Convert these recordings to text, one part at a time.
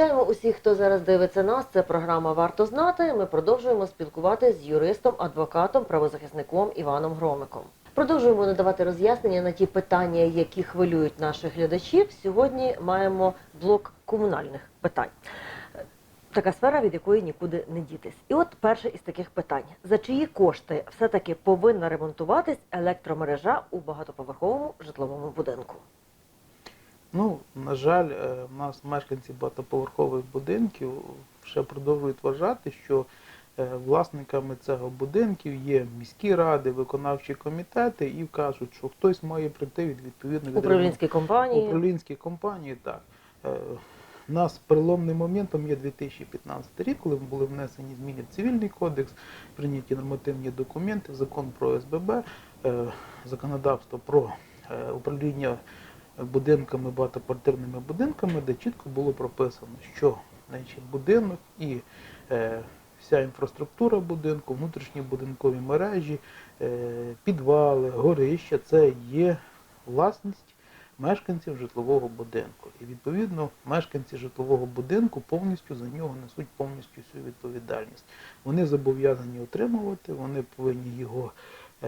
Вітаємо усіх, хто зараз дивиться нас. Це програма Варто знати. Ми продовжуємо спілкуватися з юристом, адвокатом, правозахисником Іваном Громиком. Продовжуємо надавати роз'яснення на ті питання, які хвилюють наших глядачів. Сьогодні маємо блок комунальних питань. Така сфера, від якої нікуди не дітись. І от перше із таких питань: за чиї кошти все-таки повинна ремонтуватись електромережа у багатоповерховому житловому будинку? Ну, на жаль, е, в нас мешканці багатоповерхових будинків ще продовжують вважати, що е, власниками цього будинків є міські ради, виконавчі комітети і кажуть, що хтось має прийти від відповідно від Управлінські компанії. управлінські компанії. Так. Е, У нас переломним моментом є 2015 рік, коли були внесені зміни в цивільний кодекс, прийняті нормативні документи, закон про СББ, е, законодавство про е, управління будинками, багатоквартирними будинками, де чітко було прописано, що значить, будинок і е, вся інфраструктура будинку, внутрішні будинкові мережі, е, підвали, горища це є власність мешканців житлового будинку. І відповідно мешканці житлового будинку повністю за нього несуть повністю всю відповідальність. Вони зобов'язані отримувати, вони повинні його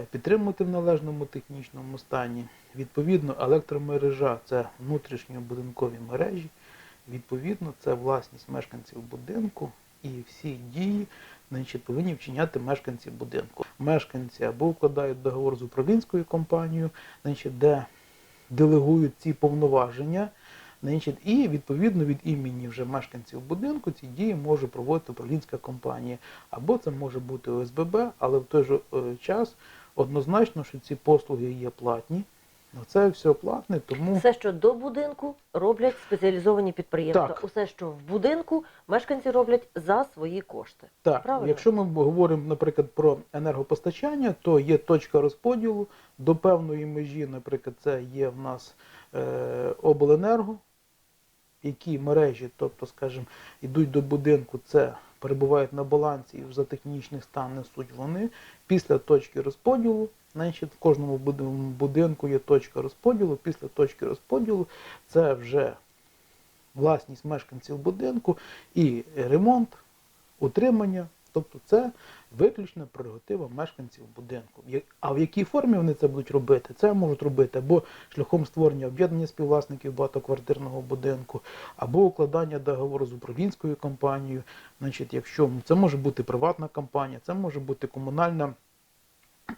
підтримувати в належному технічному стані. Відповідно, електромережа це внутрішньобудинкові мережі. Відповідно, це власність мешканців будинку і всі дії значить, повинні вчиняти мешканці будинку. Мешканці або укладають договор з управлінською компанією, значить, де делегують ці повноваження. І відповідно від імені вже мешканців будинку ці дії може проводити управлінська компанія. Або це може бути ОСББ, але в той же е, час однозначно, що ці послуги є платні. Це все платне, тому Все, що до будинку роблять спеціалізовані підприємства. Так. Усе, що в будинку мешканці роблять за свої кошти. так, правильно? якщо ми говоримо, наприклад, про енергопостачання, то є точка розподілу до певної межі, наприклад, це є в нас е, обленерго, які мережі, тобто, скажімо, йдуть до будинку, це перебувають на балансі і за технічний стан несуть вони. Після точки розподілу, значить, в кожному будинку є точка розподілу. Після точки розподілу це вже власність мешканців будинку і ремонт, утримання. Тобто це виключно прерогатива мешканців будинку. А в якій формі вони це будуть робити? Це можуть робити або шляхом створення об'єднання співвласників багатоквартирного будинку, або укладання договору з управлінською компанією. Значить, якщо це може бути приватна компанія, це може бути комунальна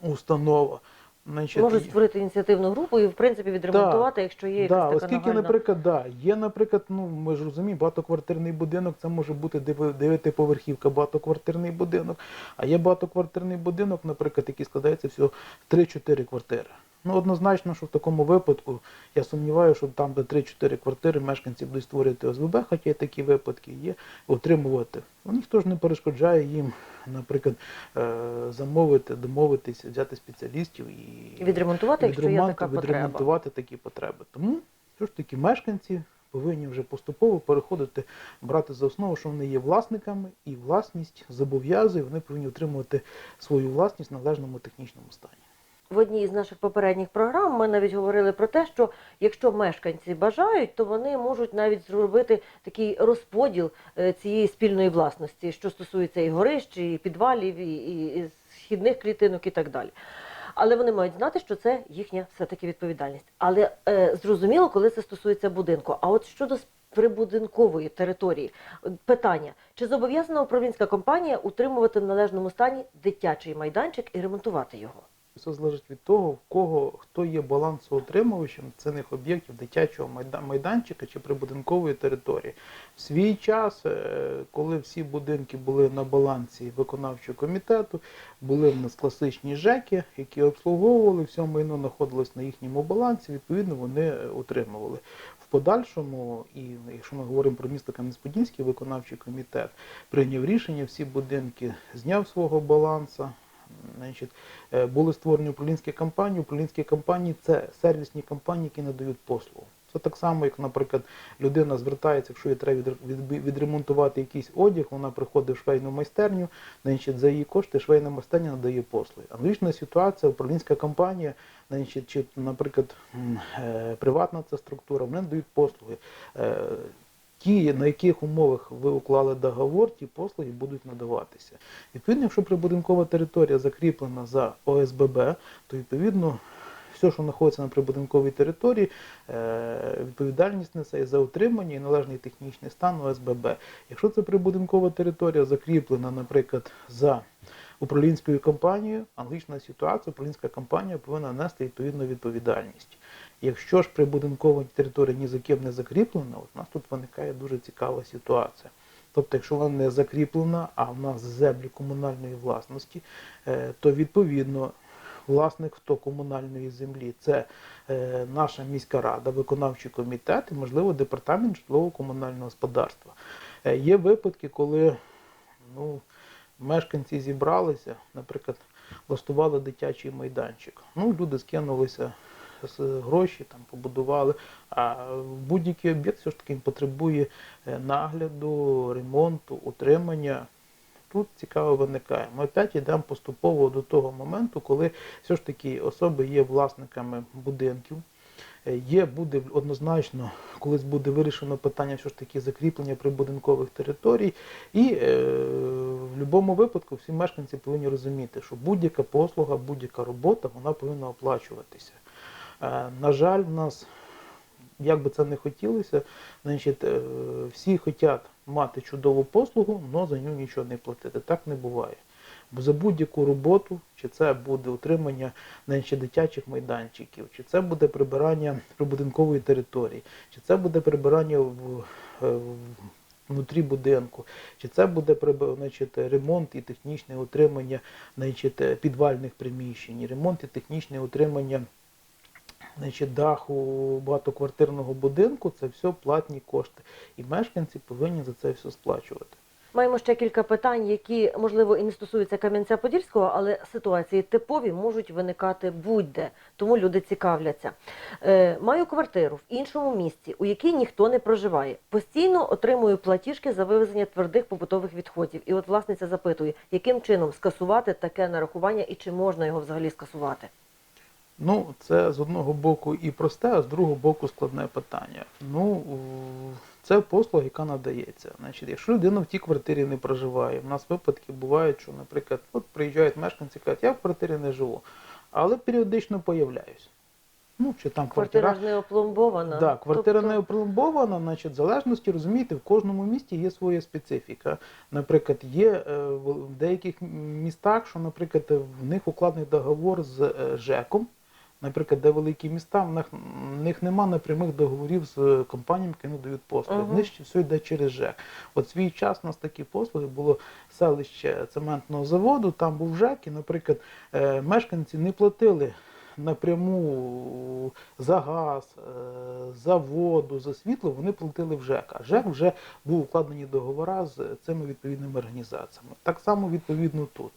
установа. Значить, Можуть створити ініціативну групу і, в принципі, відремонтувати, якщо є якась Да, така оскільки, нагальна... наприклад, да, є, наприклад, ну ми ж розуміємо, багатоквартирний будинок це може бути дев'ятиповерхівка, багатоквартирний будинок. А є багатоквартирний будинок, наприклад, який складається всього 3-4 квартири. Ну, однозначно, що в такому випадку я сумніваюся, що там, де 3-4 квартири, мешканці будуть створювати ОСББ, хоча такі випадки є, отримувати. Ну, ніхто ж не перешкоджає їм, наприклад, е, замовити, домовитися, взяти спеціалістів і відремонтувати, якщо є така потреба. такі потреби. Тому все ж таки мешканці повинні вже поступово переходити, брати за основу, що вони є власниками, і власність зобов'язує, вони повинні отримувати свою власність в належному технічному стані. В одній із наших попередніх програм ми навіть говорили про те, що якщо мешканці бажають, то вони можуть навіть зробити такий розподіл е, цієї спільної власності, що стосується і горищ, і підвалів, і, і східних клітинок і так далі. Але вони мають знати, що це їхня все-таки відповідальність. Але е, зрозуміло, коли це стосується будинку. А от щодо прибудинкової території, питання: чи зобов'язана управлінська компанія утримувати в належному стані дитячий майданчик і ремонтувати його? Все залежить від того, в кого хто є балансоотримувачем цінних об'єктів дитячого майда- майданчика чи прибудинкової території. В свій час, е, коли всі будинки були на балансі виконавчого комітету, були в нас класичні ЖЕКи, які обслуговували, все майно знаходилось на їхньому балансі, відповідно вони е, утримували. В подальшому, і якщо ми говоримо про місто Кам'янець-Подільський виконавчий комітет, прийняв рішення, всі будинки зняв свого балансу. Значить, е, були створені управлінські компанії. Управлінські компанії це сервісні компанії, які надають послугу. Це так само, як, наприклад, людина звертається, якщо їй треба відремонтувати якийсь одяг, вона приходить в швейну майстерню, значить, за її кошти швейна майстерня надає послуги. Аналогічна ситуація, управлінська компанія, значить, чи, наприклад, е, приватна ця структура, вони надають послуги. Ті, на яких умовах ви уклали договор, ті послуги будуть надаватися. Відповідно, якщо прибудинкова територія закріплена за ОСББ, то відповідно все, що знаходиться на прибудинковій території, е, відповідальність несе за утримання і належний технічний стан ОСББ. Якщо це прибудинкова територія закріплена, наприклад, за управлінською компанією, аналогічна ситуація, управлінська компанія повинна нести відповідну відповідальність. Якщо ж прибудинкова територія ні за ким не закріплена, у нас тут виникає дуже цікава ситуація. Тобто, якщо вона не закріплена, а в нас землі комунальної власності, е, то відповідно власник хто комунальної землі це е, наша міська рада, виконавчий комітет і, можливо, департамент житлово-комунального господарства. Е, Є випадки, коли ну, мешканці зібралися, наприклад, влаштували дитячий майданчик. Ну, люди скинулися з гроші, там побудували. А будь-який об'єкт все ж таки потребує е, нагляду, ремонту, утримання. Тут цікаво виникає. Ми опять йдемо поступово до того моменту, коли все ж таки особи є власниками будинків. Е, Є, буде однозначно, колись буде вирішено питання все ж таки закріплення прибудинкових територій. І е, в будь-якому випадку всі мешканці повинні розуміти, що будь-яка послуга, будь-яка робота, вона повинна оплачуватися. Е, на жаль, в нас, як би це не хотілося, значить, е, всі хочуть мати чудову послугу, але за нього нічого не платити. Так не буває. Бо за будь-яку роботу, чи це буде утримання значить, дитячих майданчиків, чи це буде прибирання прибудинкової території, чи це буде прибирання в, е, в- внутрі будинку, чи це буде значить, ремонт і технічне утримання значить, підвальних приміщень, ремонт і технічне утримання значить, даху багатоквартирного будинку, це все платні кошти. І мешканці повинні за це все сплачувати. Маємо ще кілька питань, які можливо і не стосуються Кам'янця-Подільського, але ситуації типові можуть виникати будь-де, тому люди цікавляться. Е, маю квартиру в іншому місці, у якій ніхто не проживає. Постійно отримую платіжки за вивезення твердих побутових відходів. І от власниця запитує, яким чином скасувати таке нарахування і чи можна його взагалі скасувати. Ну, це з одного боку і просте, а з другого боку складне питання. Ну, це послуга, яка надається. Значить, якщо людина в тій квартирі не проживає, в нас випадки бувають, що, наприклад, от приїжджають мешканці, кажуть, я в квартирі не живу, але періодично появляюсь. Ну, чи там Квартира квартира. не опломбована. Да, квартира Тобто- не опломбована, значить, в залежності, розумієте, в кожному місті є своя специфіка. Наприклад, є е, в в деяких містах, що, наприклад, в них укладений договор з е, ЖЕКом, наприклад, де великі міста, в них, в них нема напрямих договорів з компаніями, які надають послуги. Мгм. В них ще все йде через ЖЕК. От свій час у нас такі послуги було селище цементного заводу, там був ЖЕК, і, наприклад, е, мешканці не платили напряму за газ, е, за воду, за світло, вони платили в ЖЕК. А ЖЕК вже був укладені договори з цими відповідними організаціями. Так само відповідно тут.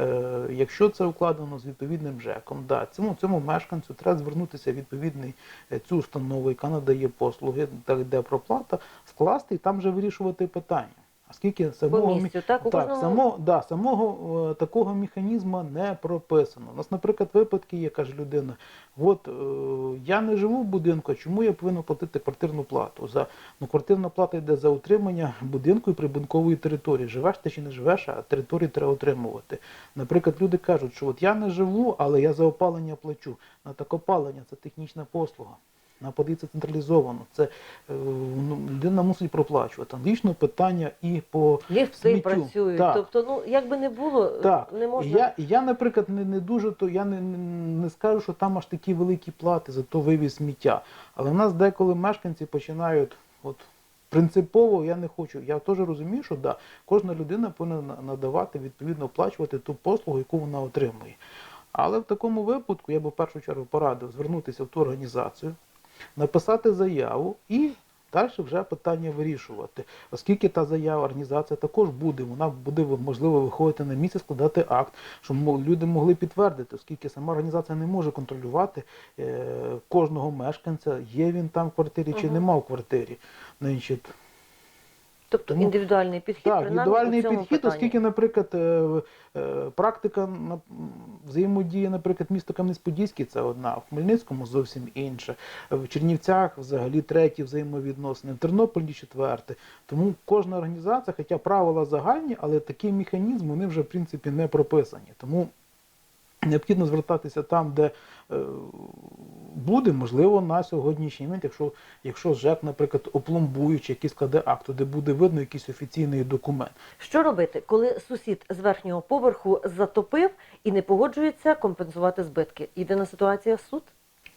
Е, Якщо це укладено з відповідним ЖЕКом, да, цьому, цьому мешканцю треба звернутися відповідний е, цю установу, яка надає послуги, де проплата, скласти і там вже вирішувати питання. Оскільки самого мі- місцю, так? У так, само, да, самого е, такого механізму не прописано. У нас, наприклад, випадки є, каже людина, от е, я не живу в будинку, чому я повинен платити квартирну плату? За, ну, квартирна плата йде за утримання будинку і прибудинкової території. Живеш ти чи не живеш, а територію треба утримувати. Наприклад, люди кажуть, що от я не живу, але я за опалення плачу. На так опалення це технічна послуга. Вона подається централізовано. Це е, ну, людина мусить проплачувати. Аналогічно питання і по Ліфти сміттю. працюють. Так. Тобто, ну як би не було, Так, не можна. Я, я, наприклад, не, не дуже то я не, не, не скажу, що там аж такі великі плати за то вивіз сміття. Але в нас деколи мешканці починають, от принципово я не хочу. Я теж розумію, що да, кожна людина повинна надавати, відповідно оплачувати ту послугу, яку вона отримує. Але в такому випадку я б в першу чергу порадив звернутися в ту організацію, написати заяву і далі вже питання вирішувати. Оскільки та заява організація також буде, вона буде можливо виходити на місце, складати акт, щоб люди могли підтвердити, оскільки сама організація не може контролювати е, кожного мешканця, є він там в квартирі чи угу. нема в квартирі. Значить, Тобто Тому- індивідуальний підхід, Так, принаймні, індивідуальний цьому підхід, питанні. оскільки, наприклад, е, е, практика взаємодії, наприклад, місто Кам'янець-Подільський це одна, в Хмельницькому зовсім інша, в Чернівцях взагалі треті взаємовідносини, в Тернополі четверте. Тому кожна організація, хоча правила загальні, але такий механізм вони вже в принципі не прописані. Тому необхідно звертатися там, де е, буде, можливо, на сьогоднішній момент, якщо, якщо ЖЕК, наприклад, опломбуючи якийсь складе акт, де буде видно якийсь офіційний документ. Що робити, коли сусід з верхнього поверху затопив і не погоджується компенсувати збитки? Єдина ситуація суд?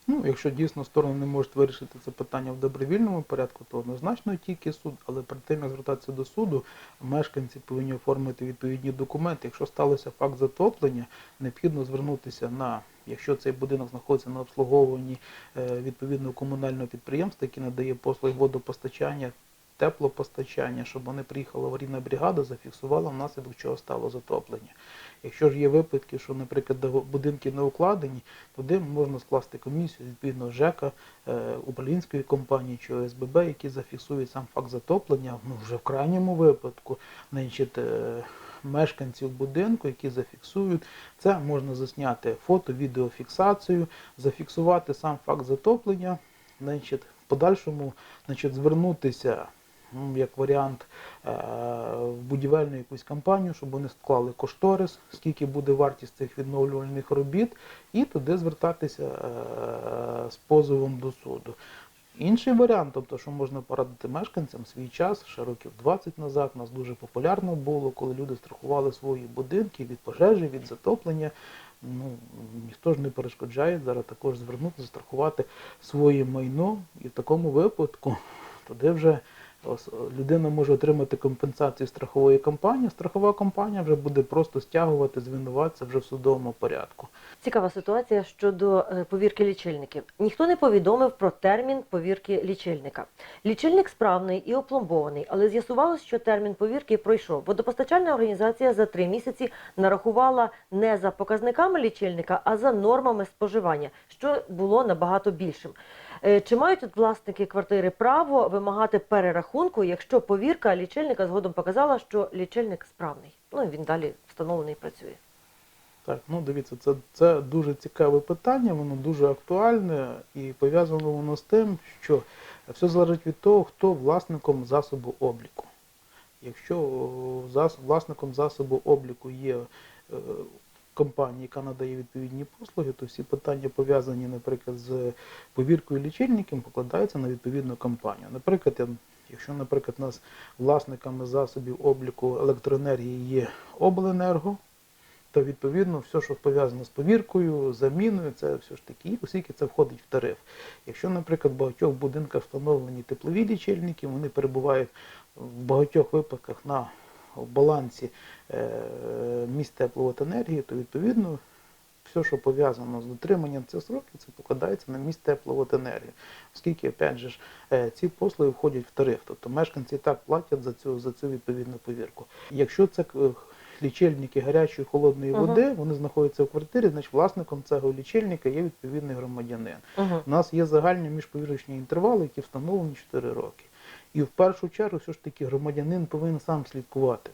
Ну, якщо дійсно сторони не можуть вирішити це питання в добровільному порядку, то однозначно тільки суд. Але перед тим як звертатися до суду, мешканці повинні оформити відповідні документи. Якщо сталося факт затоплення, необхідно звернутися на, якщо цей будинок знаходиться на обслуговуванні е, відповідного комунального підприємства, яке надає послуги водопостачання. Теплопостачання, щоб вони приїхала аварійна бригада, зафіксувала внаслідок чого стало затоплення. Якщо ж є випадки, що, наприклад, будинки не укладені, туди можна скласти комісію відповідно ЖЕКа, е, управлінської компанії чи ОСББ, які зафіксують сам факт затоплення. Ну вже в крайньому випадку, значить, е, мешканців будинку, які зафіксують, це можна засняти фото, відеофіксацію, зафіксувати сам факт затоплення, значить, в подальшому, значить, звернутися. Ну, Як варіант е, в будівельну якусь компанію, щоб вони склали кошторис, скільки буде вартість цих відновлювальних робіт, і туди звертатися е, з позовом до суду. Інший варіант, тобто, що можна порадити мешканцям свій час, ще років 20 назад, нас дуже популярно було, коли люди страхували свої будинки від пожежі, від затоплення. Ну, ніхто ж не перешкоджає зараз також звернути, застрахувати своє майно, і в такому випадку туди вже людина може отримати компенсацію страхової компанії. Страхова компанія вже буде просто стягувати звинуватця вже в судовому порядку. Цікава ситуація щодо е, повірки лічильників. Ніхто не повідомив про термін повірки лічильника. Лічильник справний і опломбований, але з'ясувалось, що термін повірки пройшов. Водопостачальна організація за три місяці нарахувала не за показниками лічильника, а за нормами споживання, що було набагато більшим. Е, Чи мають тут власники квартири право вимагати перерахунку, якщо повірка лічильника згодом показала, що лічильник справний? Ну і він далі встановлений і працює. Так, ну дивіться, це, це дуже цікаве питання, воно дуже актуальне і пов'язано воно з тим, що все залежить від того, хто власником засобу обліку. Якщо власником засобу обліку є компанія, яка надає відповідні послуги, то всі питання пов'язані, наприклад, з повіркою лічильників, покладаються на відповідну компанію. Наприклад, якщо, наприклад, у нас власниками засобів обліку електроенергії є обленерго, то відповідно все, що пов'язано з повіркою, заміною, це все ж таки, оскільки це входить в тариф. Якщо, наприклад, в багатьох будинках встановлені теплові лічильники, вони перебувають в багатьох випадках на балансі е, місць тепловоденергії, то відповідно все, що пов'язано з дотриманням цих сроків, це покладається на місць тепловоденергії. Оскільки, опять же, е, ці послуги входять в тариф. Тобто мешканці і так платять за цю, за цю відповідну повірку. Якщо це е, лічильники гарячої холодної Мгм. води, вони знаходяться в квартирі, значить власником цього лічильника є відповідний громадянин. Угу. У нас є загальні міжповірочні інтервали, які встановлені 4 роки. І в першу чергу все ж таки громадянин повинен сам слідкувати.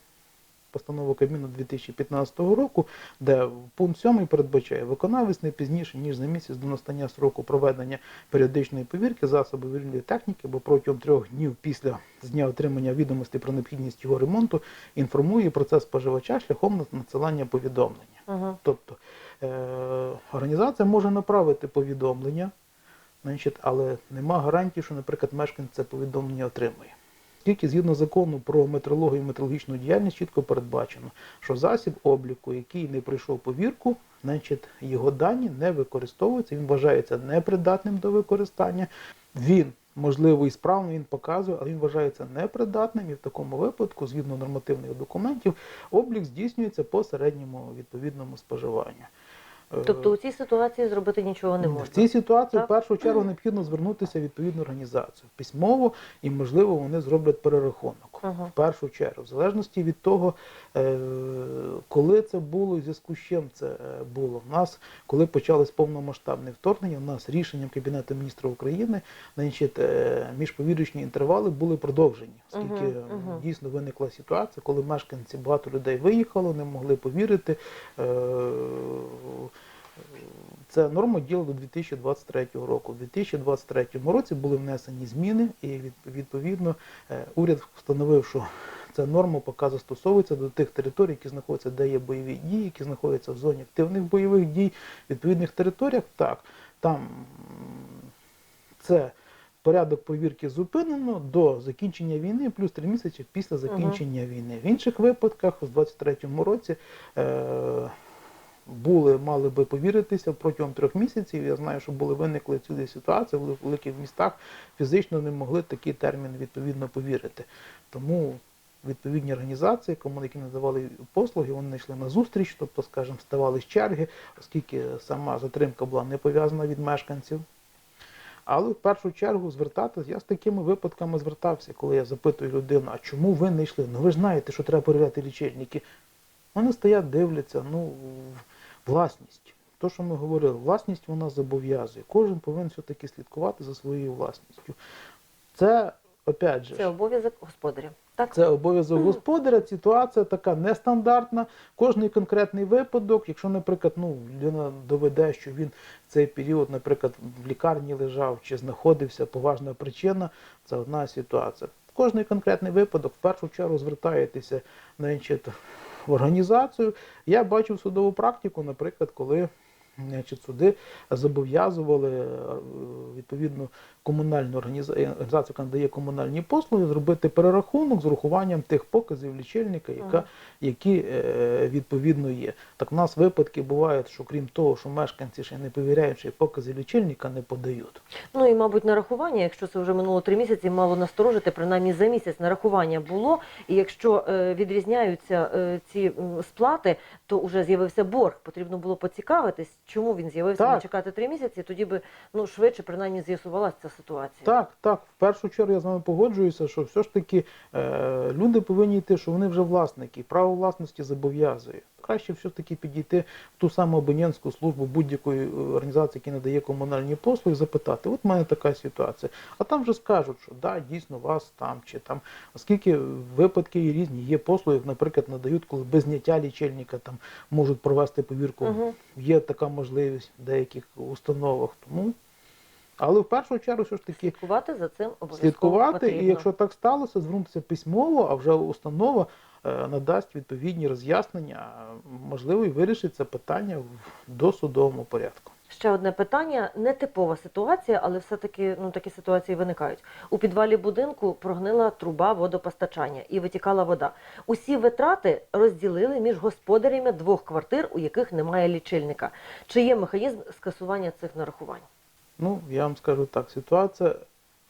Постанова Кабміну 2015 року, де пункт 7 передбачає виконавець не пізніше, ніж за місяць до настання сроку проведення періодичної повірки засобів вільної техніки, або протягом трьох днів після з дня отримання відомостей про необхідність його ремонту інформує про це споживача шляхом надсилання повідомлення. Угу. Тобто е, організація може направити повідомлення, значить, але нема гарантії, що, наприклад, мешканець це повідомлення отримує. Тільки згідно закону про метрологію і метрологічну діяльність чітко передбачено, що засіб обліку, який не пройшов повірку, значить, його дані не використовуються, він вважається непридатним до використання. Він, можливо, і справно він показує, але він вважається непридатним, і в такому випадку, згідно нормативних документів, облік здійснюється по середньому відповідному споживанню. Тобто у цій ситуації зробити нічого не можна. в цій ситуації Так? в першу чергу необхідно звернутися в відповідну організацію письмово і, можливо, вони зроблять перерахунок. Ага. в першу чергу, в залежності від того, е, коли це було і в зв'язку з чим це е, було. У нас, коли почалось повномасштабне вторгнення, у нас рішенням Кабінету міністрів України значить, е, міжповірочні інтервали були продовжені, оскільки е, дійсно виникла ситуація, коли мешканці багато людей виїхало, не могли повірити. Це норма діла до 2023 року. У 2023 році були внесені зміни, і відповідно е, уряд встановив, що ця норма поки застосовується до тих територій, які знаходяться, де є бойові дії, які знаходяться в зоні активних бойових дій, в відповідних територіях. Так, там це порядок повірки зупинено до закінчення війни, плюс три місяці після закінчення війни. В інших випадках, у 2023 році, е, були, мали би повіритися протягом трьох місяців. Я знаю, що були виникли цілі ситуації в великих містах, фізично не могли такий термін відповідно повірити. Тому відповідні організації, кому які надавали послуги, вони йшли на зустріч, тобто, скажімо, ставали з черги, оскільки сама затримка була не пов'язана від мешканців. Але в першу чергу звертатися, я з такими випадками звертався, коли я запитую людину, а чому ви не йшли? Ну ви ж знаєте, що треба перевіряти лічильники. Вони стоять, дивляться, ну, власність. То, що ми говорили, власність вона зобов'язує. Кожен повинен все-таки слідкувати за своєю власністю. Це, опять же, Це обов'язок господаря. Так? це обов'язок господаря. Ситуація така нестандартна. Кожний конкретний випадок, якщо, наприклад, ну, людина доведе, що він в цей період, наприклад, в лікарні лежав чи знаходився, поважна причина, це одна ситуація. Кожний конкретний випадок, в першу чергу, звертаєтеся значить, в організацію. Я бачив судову практику, наприклад, коли значить, суди зобов'язували е, відповідно комунальну е, організацію, яка надає комунальні послуги, зробити перерахунок з урахуванням тих показів лічильника, яка, які е, відповідно є. Так в нас випадки бувають, що крім того, що мешканці ще не що покази лічильника не подають. Ну і, мабуть, нарахування, якщо це вже минуло три місяці, мало насторожити, принаймні за місяць нарахування було. І якщо е, відрізняються ці сплати, то вже з'явився борг. Потрібно було поцікавитись, чому він з'явився, не чекати три місяці, тоді би ну швидше принаймні з'ясувалася ця ситуація. Так, так, в першу чергу я з вами погоджуюся, що все ж таки е, люди повинні йти, що вони вже власники, право власності зобов'язує. Краще все ж таки підійти в ту саму абонентську службу будь-якої е, організації, яка надає комунальні послуги, запитати, от в мене така ситуація. А там вже скажуть, що да, дійсно вас там чи там, оскільки випадки є різні, є послуги, наприклад, надають, коли без зняття лічильника там можуть провести повірку. Угу. Є така можливість в деяких установах. Тому але в першу чергу все ж таки Слідкувати за цим обов'язково слідкувати, потрібно. і якщо так сталося, звернутися письмово, а вже установа е, надасть відповідні роз'яснення, можливо, і вирішить це питання в досудовому порядку. Ще одне питання. Нетипова ситуація, але все-таки ну, такі ситуації виникають. У підвалі будинку прогнила труба водопостачання і витікала вода. Усі витрати розділили між господарями двох квартир, у яких немає лічильника. Чи є механізм скасування цих нарахувань? Ну, я вам скажу так, ситуація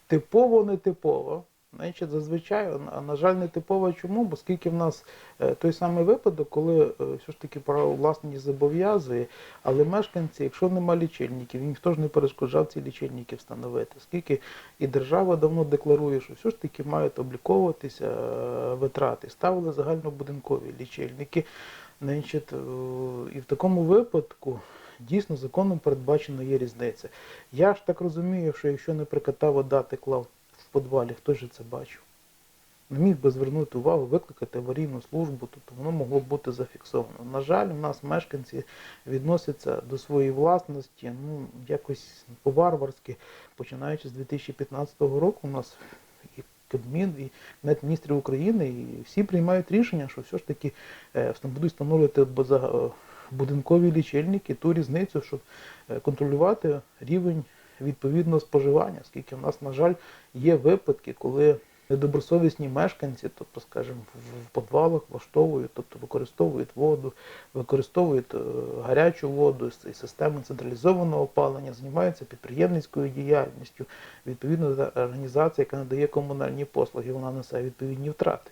типово-нетипова. Значить, зазвичай, а на жаль, не типова чому? Бо скільки в нас е, той самий випадок, коли е, все ж таки право власність зобов'язує, але мешканці, якщо нема лічильників, ніхто ж не перешкоджав ці лічильники встановити. Скільки і держава давно декларує, що все ж таки мають обліковуватися е, витрати. Ставили загальнобудинкові лічильники. Значить, і в такому випадку дійсно законом передбачено є різниця. Я ж так розумію, що якщо, наприклад, та вода текла в подвалі, хто ж це бачив? Не міг би звернути увагу, викликати аварійну службу, тобто воно могло бути зафіксовано. На жаль, у нас мешканці відносяться до своєї власності ну, якось по-варварськи, починаючи з 2015 року, у нас і Кабмін, і Кабінет міністрів України, і всі приймають рішення, що все ж таки е, будуть встановлювати будинкові лічильники, ту різницю, щоб е, контролювати рівень відповідного споживання, оскільки в нас, на жаль, є випадки, коли недобросовісні мешканці, тобто, скажімо, в- підвалах влаштовують, тобто використовують воду, використовують е, гарячу воду з системи централізованого опалення, займаються підприємницькою діяльністю. Відповідно, організація, яка надає комунальні послуги, вона несе відповідні втрати.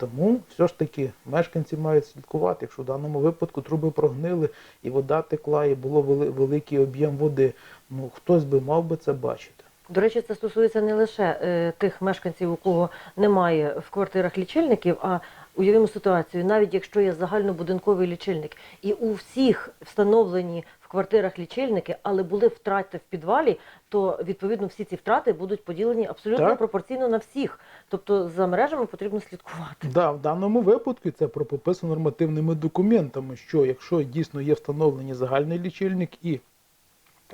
Тому все ж таки мешканці мають слідкувати, якщо в даному випадку труби прогнили і вода текла, і було великий об'єм води, ну хтось би мав би це бачити. До речі, це стосується не лише е, тих мешканців, у кого немає в квартирах лічильників, а уявимо ситуацію, навіть якщо є загальнобудинковий лічильник, і у всіх встановлені в квартирах лічильники, але були втрати в підвалі, то відповідно всі ці втрати будуть поділені абсолютно Так. пропорційно на всіх. Тобто за мережами потрібно слідкувати. Да, в даному випадку це прописано нормативними документами, що якщо дійсно є встановлений загальний лічильник і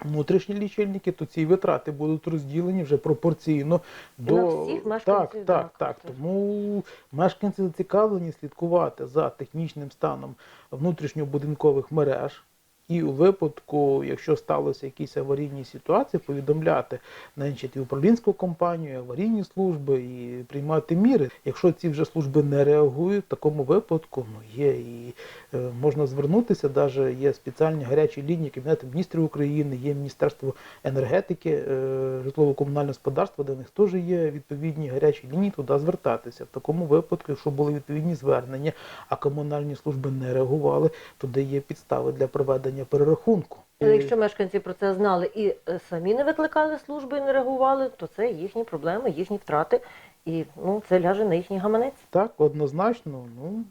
внутрішні лічильники, то ці витрати будуть розділені вже пропорційно до на всіх мешканців, Так, так, так. Тому мешканці зацікавлені слідкувати за технічним станом внутрішньобудинкових мереж. І у випадку, якщо сталося якісь аварійні ситуації, повідомляти значить, і управлінську компанію, і аварійні служби і приймати міри. Якщо ці вже служби не реагують, в такому випадку ну, є і е, можна звернутися, навіть є спеціальні гарячі лінії Кабінету міністрів України, є Міністерство енергетики, е, житлово-комунального господарства, де в них теж є відповідні гарячі лінії, туди звертатися. В такому випадку, якщо були відповідні звернення, а комунальні служби не реагували, туди є підстави для проведення перерахунку. Якщо мешканці про це знали і е, самі не викликали служби і не реагували, то це їхні проблеми, їхні втрати, і ну це ляже на їхній гаманець. Так, однозначно, ну,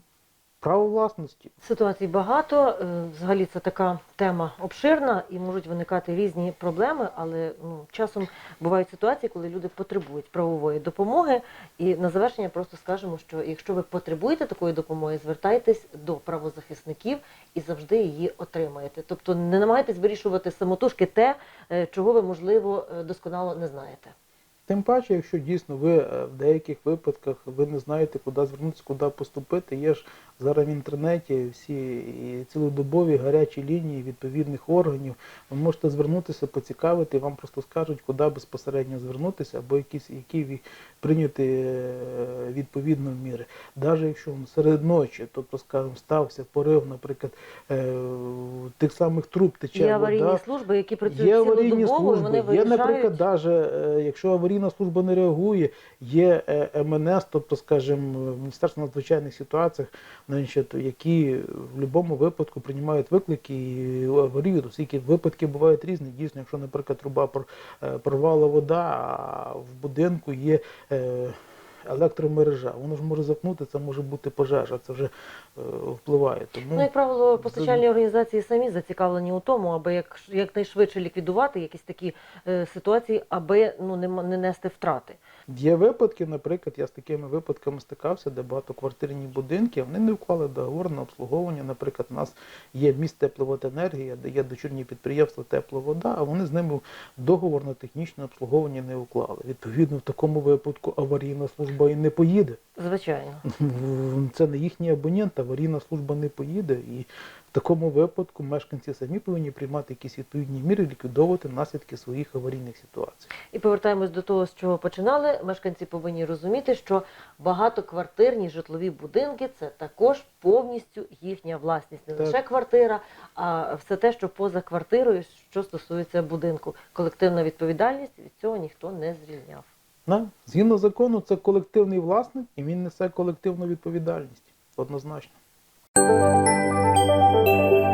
право власності. Ситуацій багато. е, Взагалі це така тема обширна і можуть виникати різні проблеми, але ну, часом бувають ситуації, коли люди потребують правової допомоги. І на завершення просто скажемо, що якщо ви потребуєте такої допомоги, звертайтесь до правозахисників і завжди її отримаєте. Тобто не намагайтесь вирішувати самотужки те, е, чого ви можливо е, досконало не знаєте. Тим паче, якщо дійсно ви е, в деяких випадках ви не знаєте, куди звернутися, куди поступити, є ж зараз в інтернеті всі і цілодобові гарячі лінії відповідних органів. Ви можете звернутися, поцікавити, вам просто скажуть, куди безпосередньо звернутися, або якісь які прийняти е, відповідно міри. Навіть якщо серед ночі, тобто, скажімо, стався порив, наприклад, е, тих самих труб тече Є аварійні вода, служби, які працюють Є аварійні цілодобово, служби, вони є, наприклад, е, якщо аварійна служба не реагує, є е, МНС, тобто, скажімо, Міністерство надзвичайних ситуаціях, значить, які в будь-якому випадку приймають виклики і аварію, оскільки випадки бувають різні. Дійсно, якщо, наприклад, труба пор- е, вода, а в будинку є. Електромережа, воно ж може запнути, це може бути пожежа, це вже е, впливає. Тому Ну, як правило, постачальні організації самі зацікавлені у тому, аби як, якнайшвидше ліквідувати якісь такі е, ситуації, аби ну, не, м- не нести втрати. Є випадки, наприклад, я з такими випадками стикався, де багатоквартирні будинки, вони не вклали договор на обслуговування. Наприклад, у нас є міст тепловоденергія, де є дочірні підприємства тепловода, а вони з ними договор на технічне обслуговування не уклали. Відповідно, в такому випадку аварійна служба і не поїде. Звичайно. Це не їхній абонент, аварійна служба не поїде. І такому випадку мешканці самі повинні приймати якісь відповідні міри, ліквідовувати наслідки своїх аварійних ситуацій. І повертаємось до того, з чого починали. Мешканці повинні розуміти, що багатоквартирні житлові будинки це також повністю їхня власність. Не Так. лише квартира, а все те, що поза квартирою, що стосується будинку. Колективна відповідальність від цього ніхто не звільняв. На, згідно закону, це колективний власник, і він несе колективну відповідальність. Однозначно. Thank you.